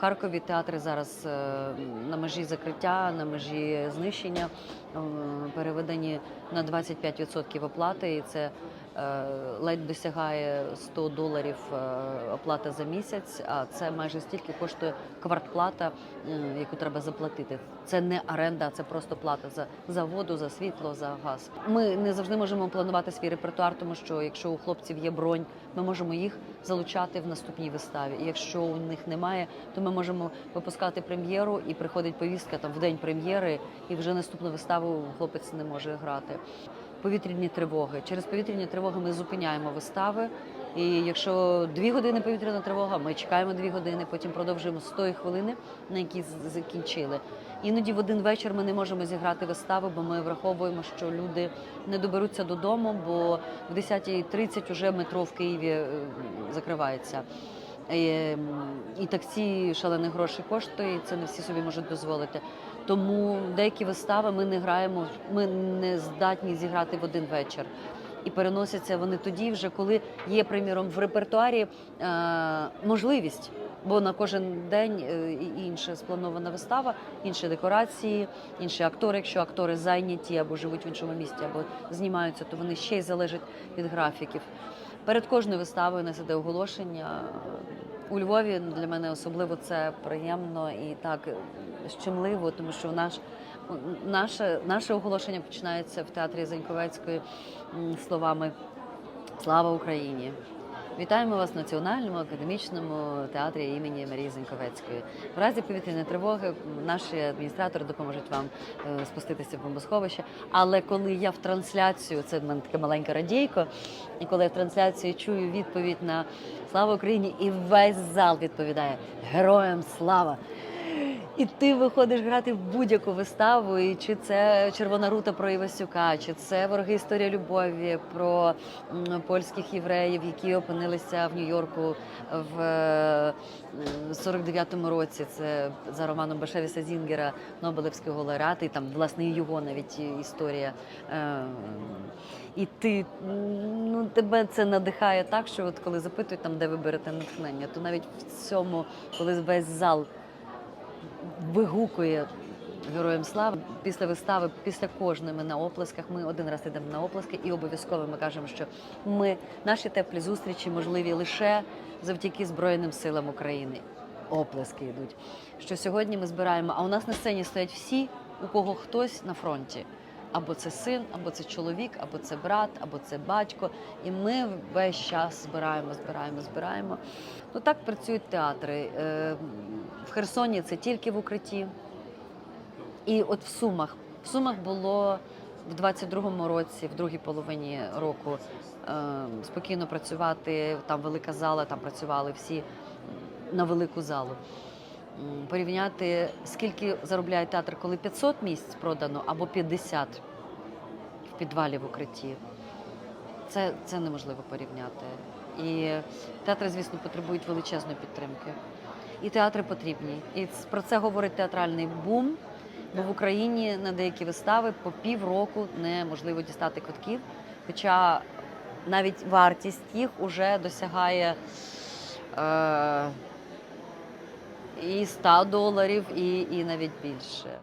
Харкові театри зараз е, на межі закриття, на межі знищення, е, переведені на 25% оплати, і це ледь досягає 100 доларів е, оплата за місяць. А це майже стільки коштує квартплата, е, яку треба заплатити. Це не оренда, це просто плата за, за воду, за світло, за газ. Ми не завжди можемо планувати свій репертуар, тому що якщо у хлопців є бронь, ми можемо їх залучати в наступній виставі. І якщо у них немає, то ми можемо випускати прем'єру і приходить повістка там в день прем'єри, і вже наступну виставу хлопець не може грати. Повітряні тривоги. Через повітряні тривоги ми зупиняємо вистави. І якщо дві години повітряна тривога, ми чекаємо дві години, потім продовжуємо з тої хвилини, на які закінчили. Іноді в один вечір ми не можемо зіграти виставу, бо ми враховуємо, що люди не доберуться додому, бо в 10.30 вже метро в Києві е, закривається. Е, І таксі шалені гроші коштує, і це не всі собі можуть дозволити. Тому деякі вистави ми не граємо, ми не здатні зіграти в один вечір. І переносяться вони тоді, вже коли є, приміром, в репертуарі е, можливість, бо на кожен день е, інша спланована вистава, інші декорації, інші актори. Якщо актори зайняті або живуть в іншому місті, або знімаються, то вони ще й залежать від графіків. Перед кожною виставою нас іде оголошення. У Львові для мене особливо це приємно і так щемливо, тому що наш, наше, наше оголошення починається в театрі Заньковецької словами Слава Україні! Вітаємо вас в Національному академічному театрі імені Марії Зеньковецької. В разі повітряної тривоги наші адміністратори допоможуть вам е, спуститися в бомбосховище. Але коли я в трансляцію, це в мене таке маленьке радійко, і коли я в трансляції чую відповідь на Слава Україні, і весь зал відповідає Героям слава! І ти виходиш грати в будь-яку виставу, і чи це Червона рута про Івасюка, чи це вороги історія любові про польських євреїв, які опинилися в Нью-Йорку в е, 49-му році. Це за романом Башевіса Зінгера, Нобелевського лауреата, і там власне його навіть історія. Е, І ти ну тебе це надихає так, що от коли запитують там, де ви берете натхнення, то навіть в цьому, коли весь зал вигукує героям слави після вистави, після кожної ми на оплесках. Ми один раз йдемо на оплески, і обов'язково ми кажемо, що ми наші теплі зустрічі можливі лише завдяки Збройним силам України. Оплески йдуть. Що сьогодні ми збираємо, а у нас на сцені стоять всі, у кого хтось на фронті. Або це син, або це чоловік, або це брат, або це батько. І ми весь час збираємо, збираємо, збираємо. Ну так працюють театри. Е, В Херсоні це тільки в укритті. І от в Сумах. В Сумах було в 22-му році, в другій половині року, е, спокійно працювати. Там велика зала, там працювали всі на велику залу. Порівняти, скільки заробляє театр, коли 500 місць продано або 50 в підвалі в укритті. Це, це неможливо порівняти. І театри, звісно, потребують величезної підтримки. І театри потрібні. І про це говорить театральний бум. Бо в Україні на деякі вистави по півроку неможливо дістати квитків. Хоча навіть вартість їх уже досягає е, і 100 доларів, і, і навіть більше.